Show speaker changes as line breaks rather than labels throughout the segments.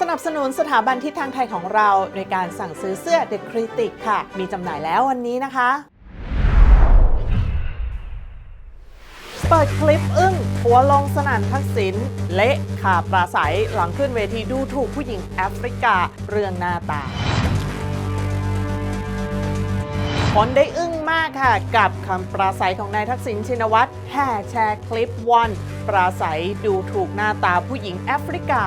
สนับสนุนสถาบันทิศทางไทยของเราโดยการสั่งซื้อเสื้อ The Critic ค่ะ มีจำหน่ายแล้ววันนี้นะคะ เปิดคลิปอึ้งทัวลงสนานทักษิณเละขาปราศัยหลังขึ้นเวทีดูถูกผู้หญิงแอฟริกาเรื่องหน้าตาคนได้อึ้งมากค่ะ กับคำปราศัยของนายทักษิณชินวัตรแห่แชร์คลิปวันปราศัยดูถูกหน้าตาผู้หญิงแอฟริกา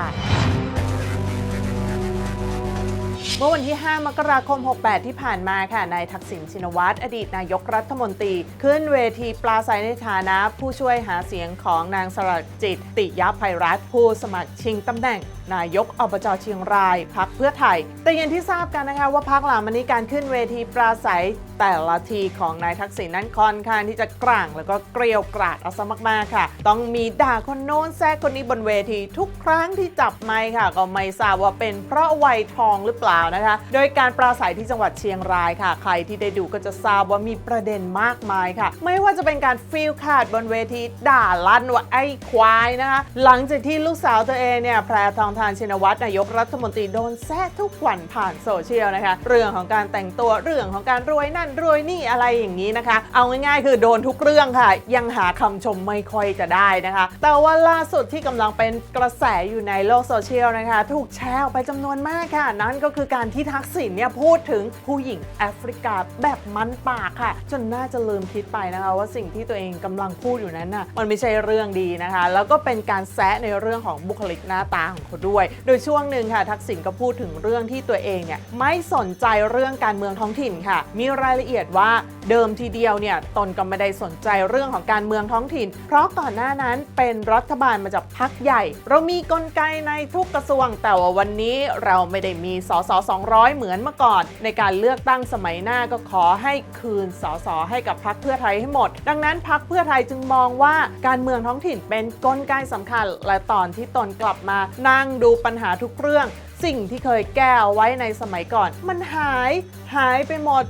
มื่อวันที่ 5 มกราคม 68 ที่ผ่านมาค่ะ นายทักษิณชินวัตร อดีตนายกรัฐมนตรี ขึ้นเวทีปราศัยในฐานะผู้ช่วยหาเสียงของนางสรัจิต ติยภัยรัตน์ผู้สมัครชิงตำแหน่งนายกอบจเชียงรายพักเพื่อไทย แต่อย่างที่ทราบกันนะคะว่าพักหลังมานี้การขึ้นเวทีปราศัย แต่ละทีของนายทักษิณนั้นค่อนข้างที่จะกลาง แล้วก็เกลียวกราดเอาซะมากๆค่ะ ต้องมีด่าคนโน้นแซกคนนี้บนเวทีทุกครั้งที่จับไมค์ค่ะ ก็ไม่ทราบว่าเป็นเพราะวัยทองหรือเปล่านะคะ โดยการปราศัยที่จังหวัดเชียงรายค่ะ ใครที่ได้ดูก็จะทราบว่ามีประเด็นมากมายค่ะ ไม่ว่าจะเป็นการฟิลขาดบนเวทีด่าลั่นว่าไอ้ควายนะคะ หลังจากที่ลูกสาวตัวเองเนี่ยแพรทองทานชินวัตรนายกรัฐมนตรีโดนแซะทุกวันผ่านโซเชียลนะคะ เรื่องของการแต่งตัวเรื่องของการรวยนั่นรวยนี่อะไรอย่างนี้นะคะ เอาง่ายๆ คือโดนทุกเรื่องค่ะ ยังหาคำชมไม่ค่อยจะได้นะคะ แต่ว่าล่าสุดที่กำลังเป็นกระแสอยู่ในโลกโซเชียลนะคะ ถูกแชร์ออกไปจำนวนมากค่ะ นั่นก็คือการที่ทักษิณเนี่ยพูดถึงผู้หญิงแอฟริกาแบบมันปากค่ะ จนน่าจะลืมคิดไปนะคะว่าสิ่งที่ตัวเองกำลังพูดอยู่นั้นน่ะมันไม่ใช่เรื่องดีนะคะ แล้วก็เป็นการแซะในเรื่องของบุคลิกหน้าตาของเขาด้วย โดยช่วงหนึ่งค่ะ ทักษิณก็พูดถึงเรื่องที่ตัวเองเนี่ยไม่สนใจเรื่องการเมืองท้องถิ่นค่ะ มีรายละเอียดว่าเดิมทีเดียวเนี่ยตนก็ไม่ได้สนใจเรื่องของการเมืองท้องถิ่น เพราะก่อนหน้านั้นเป็นรัฐบาลมาจากพักใหญ่ เรามีกลไกในทุกกระทรวงแต่ว่าวันนี้เราไม่ได้มีสส200 เหมือนเมื่อก่อน ในการเลือกตั้งสมัยหน้าก็ขอให้คืนสสให้กับพักเพื่อไทยให้หมด ดังนั้นพักเพื่อไทยจึงมองว่าการเมืองท้องถิ่นเป็นกลไกสำคัญ และตอนที่ตนกลับมานั่งดูปัญหาทุกเรื่อง สิ่งที่เคยแก้เอาไว้ในสมัยก่อน มันหายหายไปหมด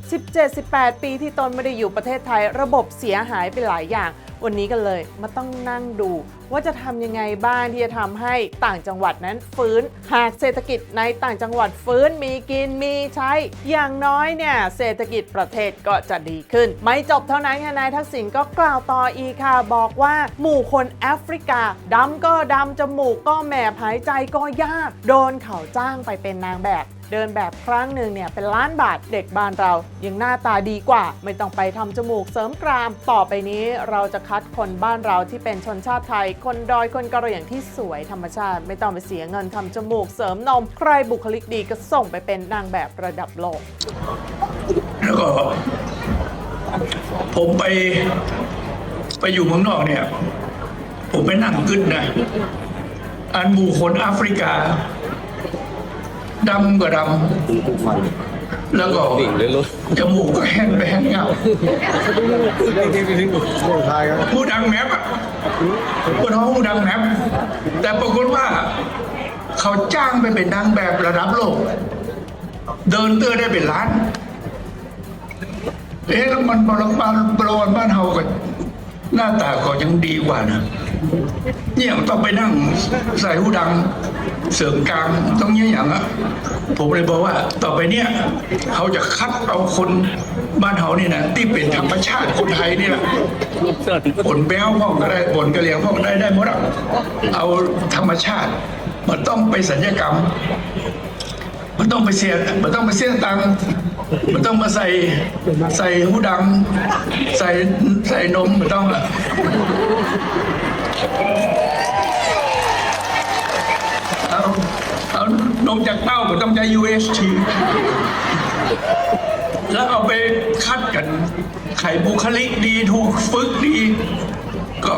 17-18 ปีที่ตนไม่ได้อยู่ประเทศไทย ระบบเสียหายไปหลายอย่าง วันนี้กันเลยมาต้องนั่งดู ว่าจะทำยังไงบ้างที่จะทำให้ต่างจังหวัดนั้นฟื้น หากเศรษฐกิจในต่างจังหวัดฟื้นมีกินมีใช้ อย่างน้อยเนี่ยเศรษฐกิจประเทศก็จะดีขึ้น ไม่จบเท่านั้นค่ะนายทักษิณก็กล่าวต่ออีกค่ะบอกว่าหมู่คนแอฟริกาดำก็ดำจมูกก็แหมหายใจก็ยาก โดนเขาจ้างไปเป็นนางแบบ เดินแบบครั้งหนึ่งเนี่ยเป็นล้านบาทเด็กบ้านเรายังหน้าตาดีกว่า ไม่ต้องไปทำจมูกเสริมกราม ต่อไปนี้เราจะคัดคนบ้านเราที่เป็นชนชาติไทย คนดอยคนกะเหรี่ยงที่สวยธรรมชาติ ไม่ต้องไปเสียเงินทำจมูกเสริมนม ใครบุคลิกดีก็ส่งไปเป็นนางแบบระดับโลก
แล้วก็ผมไปไปอยู่เมืองนอกเนี่ย ผมไปนั่งกึ้นนะ อันหมู่คนแอฟริกา ดำก็ดำแล้วก็
ดิ่งเลยรถ
จมูกก็แห้งไปแห้งเงา
จริงจริงจริงโคตรทายครับ
ผู้ดังแมปอะผู้ท้องผู้ดังแมปแต่ปรากฏว่า เขาจ้างไปเป็นนางแบบระดับโลก เดินเตื้อได้เป็นล้านเอ๊ะแล้วมันบรบ้านบรวันบ้านเฮากันหน้าตาก็ยังดีกว่านะ เนี่ยต้องไปนั่งใส่หูดังเสริมกลางต้องเนี้ยอย่างอะผมเลยบอกว่าต่อไปเนี่ยเขาจะคัดเอาคนบ้านเฮานี่นะที่เป็นธรรมชาติคนไทยนี่แหละผลแป้วพ่องก็ได้ผลกระเหลียงพ่องได้ได้หมดอะเอาธรรมชาติมันต้องไปสัญญกรรม มันต้องไปเสียมันต้องไปเสียตังค์ มันต้องมาใส่ใส่หูดังใส่ใส่นมมันต้องอะเอาเอานมจากเต้ามันต้องใช้ UHT แล้วเอาไปคัดกัน ไข่บุคลิกดีถูกฝึกดี ก็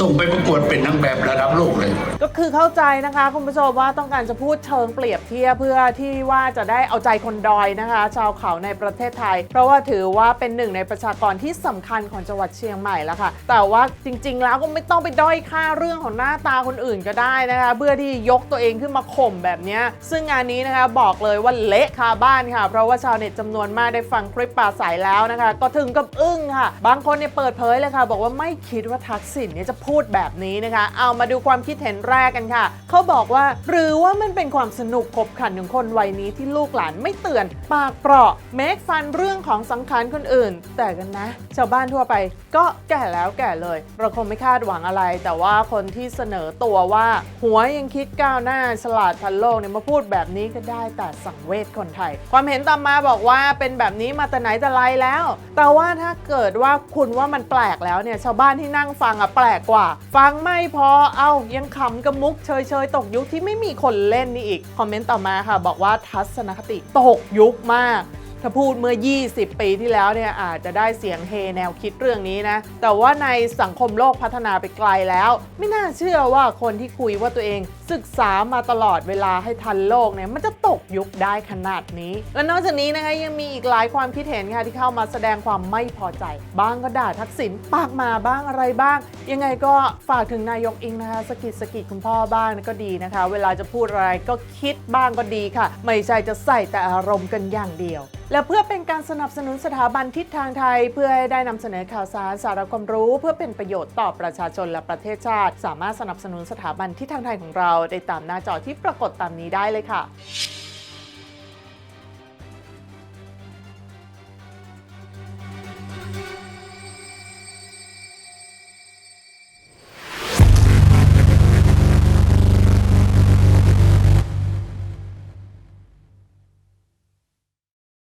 ส่งไปประกวดเป็นนางแบบระดับโลกเลย
ก็คือเข้าใจนะคะคุณผู้ชมว่าต้องการจะพูดเชิงเปรียบเทียบเพื่อที่ว่าจะได้เอาใจคนดอยนะคะ ชาวเขาในประเทศไทย เพราะว่าถือว่าเป็นหนึ่งในประชากรที่สำคัญของจังหวัดเชียงใหม่แล้วค่ะ แต่ว่าจริง ๆ แล้วก็ไม่ต้องไปด้อยค่าเรื่องของหน้าตาคนอื่นก็ได้นะคะ เพื่อที่ยกตัวเองขึ้นมาข่มแบบนี้ซึ่งงานนี้นะคะบอกเลยว่าเละคาบ้านค่ะ เพราะว่าชาวเน็ตจำนวนมากได้ฟังคลิปปราศัยแล้วนะคะ ก็ถึงกับอึ้งค่ะ บางคนเนี่ยเปิดเผยเลยค่ะ บอกว่าไม่คิดว่าทักษิณเนี่ยจะพูดแบบนี้นะคะ เอามาดูความคิดเห็นแรกกันค่ะ เขาบอกว่า หรือว่ามันเป็นความสนุกขบขันของคนวัยนี้ที่ลูกหลานไม่เตือน ปากเปราะเมคฟันเรื่องของสังขารคนอื่น แต่กันนะ ชาวบ้านทั่วไป ก็แก่แล้วแก่เลย เราคงไม่คาดหวังอะไร แต่ว่าคนที่เสนอตัวว่า หัวยังคิดก้าวหน้าฉลาดทันโลกเนี่ยมาพูดแบบนี้ก็ได้แต่สังเวชคนไทย ความเห็นต่อมาบอกว่าเป็นแบบนี้มาแต่ไหนแต่ไรแล้ว แต่ว่าถ้าเกิดว่าคุณว่ามันแปลกแล้วเนี่ยชาวบ้านที่นั่งฟังอะแปลกกว่า ฟังไม่พอเอ้ายังขำกับมุกเชยเชยๆ ตกยุคที่ไม่มีคนเล่นนี่อีก คอมเมนต์ต่อมาค่ะ บอกว่าทัศนคติตกยุคมาก ถ้าพูดเมื่อ 20 ปีที่แล้วเนี่ยอาจจะได้เสียงเฮแนวคิดเรื่องนี้นะ แต่ว่าในสังคมโลกพัฒนาไปไกลแล้ว ไม่น่าเชื่อว่าคนที่คุยว่าตัวเอง ศึกษามาตลอดเวลาให้ทันโลกเนี่ยมันจะตกยุคได้ขนาดนี้ และนอกจากนี้นะคะยังมีอีกหลายความคิดเห็นค่ะที่เข้ามาแสดงความไม่พอใจ บ้างก็ด่าทักษิณปากมาบ้างอะไรบ้าง ยังไงก็ฝากถึงนายกอิงนะคะสกิดสกิดคุณพ่อบ้างก็ดีนะคะ เวลาจะพูดอะไรก็คิดบ้างก็ดีค่ะ ไม่ใช่จะใส่แต่อารมณ์กันอย่างเดียวและเพื่อเป็นการสนับสนุนสถาบันทิศทางไทย เพื่อให้ได้นำเสนอข่าวสารสาระความรู้ เพื่อเป็นประโยชน์ต่อประชาชนและประเทศชาติ สามารถสนับสนุนสถาบันทิศทางไทยของเรา ได้ตามหน้าจอที่ปรากฏตามนี้ได้เลยค่ะ